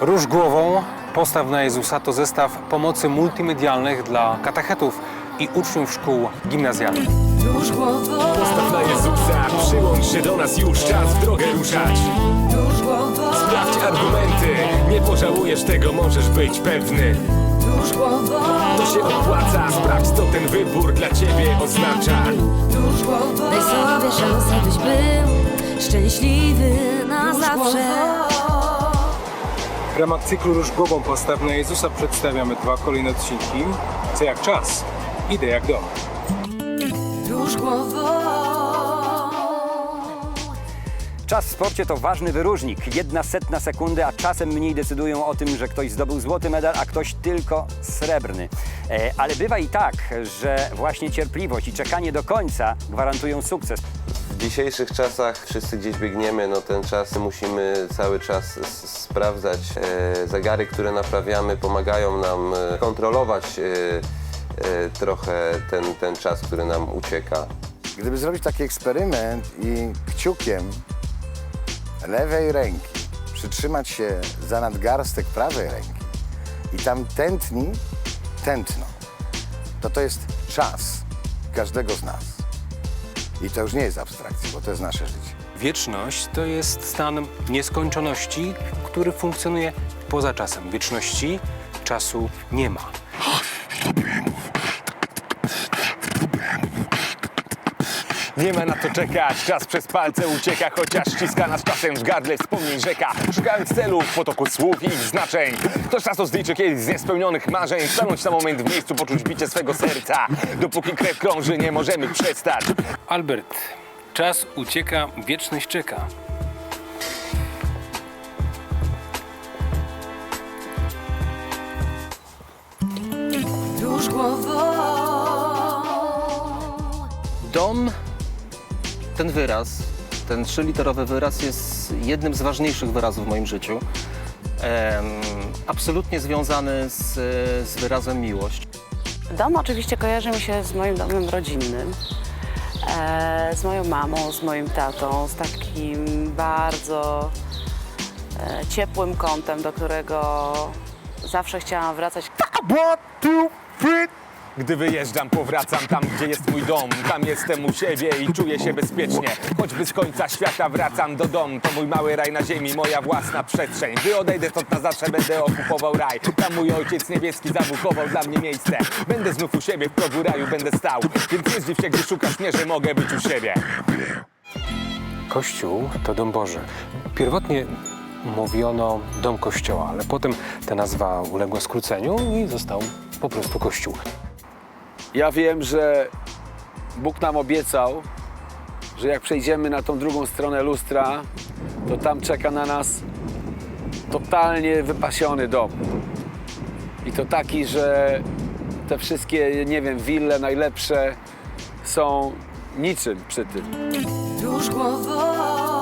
Róż głową, postaw na Jezusa to zestaw pomocy multimedialnych dla katechetów i uczniów szkół gimnazjalnych. Róż głową, Postaw na Jezusa, przyłącz się do nas już, czas w drogę ruszać. róż głową, Sprawdź argumenty, nie pożałujesz tego, możesz być pewny. róż głową, To się opłaca, sprawdź co ten wybór dla ciebie oznacza. róż głową, Daj sobie szansę, byś był szczęśliwy na. W ramach cyklu Róż głową, postaw na Jezusa przedstawiamy dwa kolejne odcinki. Co jak czas, idę jak dom. Róż głową, Czas w sporcie to ważny wyróżnik. Jedna setna sekundy, a czasem mniej decydują o tym, że ktoś zdobył złoty medal, a ktoś tylko srebrny. E, ale bywa i tak, że właśnie cierpliwość i czekanie do końca gwarantują sukces. W dzisiejszych czasach wszyscy gdzieś biegniemy, no ten czas musimy cały czas sprawdzać. E, zegary, które naprawiamy, pomagają nam e, kontrolować e, trochę ten, ten czas, który nam ucieka. Gdyby zrobić taki eksperyment i kciukiem lewej ręki przytrzymać się za nadgarstek prawej ręki i tam tętni tętno, to to jest czas każdego z nas. I to już nie jest abstrakcja, bo to jest nasze życie. Wieczność to jest stan nieskończoności, który funkcjonuje poza czasem. Wieczności czasu nie ma. Nie ma na to czekać, czas przez palce ucieka, chociaż ściska nas czasem w gardle wspomnień rzeka. Szukając celów w potoku słów i ich znaczeń. Ktoś czas rozliczy kiedyś z niespełnionych marzeń, stanąć na moment w miejscu, poczuć bicie swego serca. Dopóki krew krąży, nie możemy przestać. Albert, czas ucieka, wieczność czeka. Dom, ten wyraz, ten trzyliterowy wyraz jest jednym z ważniejszych wyrazów w moim życiu. Em, absolutnie związany z, z wyrazem miłość. Dom oczywiście kojarzy mi się z moim domem rodzinnym, e, z moją mamą, z moim tatą, z takim bardzo e, ciepłym kątem, do którego zawsze chciałam wracać. Gdy wyjeżdżam, powracam tam, gdzie jest mój dom. Tam jestem u siebie i czuję się bezpiecznie. Choćby z końca świata wracam do domu. To mój mały raj na ziemi, moja własna przestrzeń. Gdy odejdę stąd na zawsze, będę okupował raj. Tam mój ojciec niebieski zabukował dla mnie miejsce. Będę znów u siebie, w progu raju będę stał. Więc nie zdziw się, gdy szukasz mnie, że mogę być u siebie. Kościół to dom Boży. Pierwotnie mówiono dom kościoła, ale potem ta nazwa uległa skróceniu i został po prostu kościół. Ja wiem, że Bóg nam obiecał, że jak przejdziemy na tą drugą stronę lustra, to tam czeka na nas totalnie wypasiony dom. I to taki, że te wszystkie, nie wiem, wille najlepsze są niczym przy tym. głową,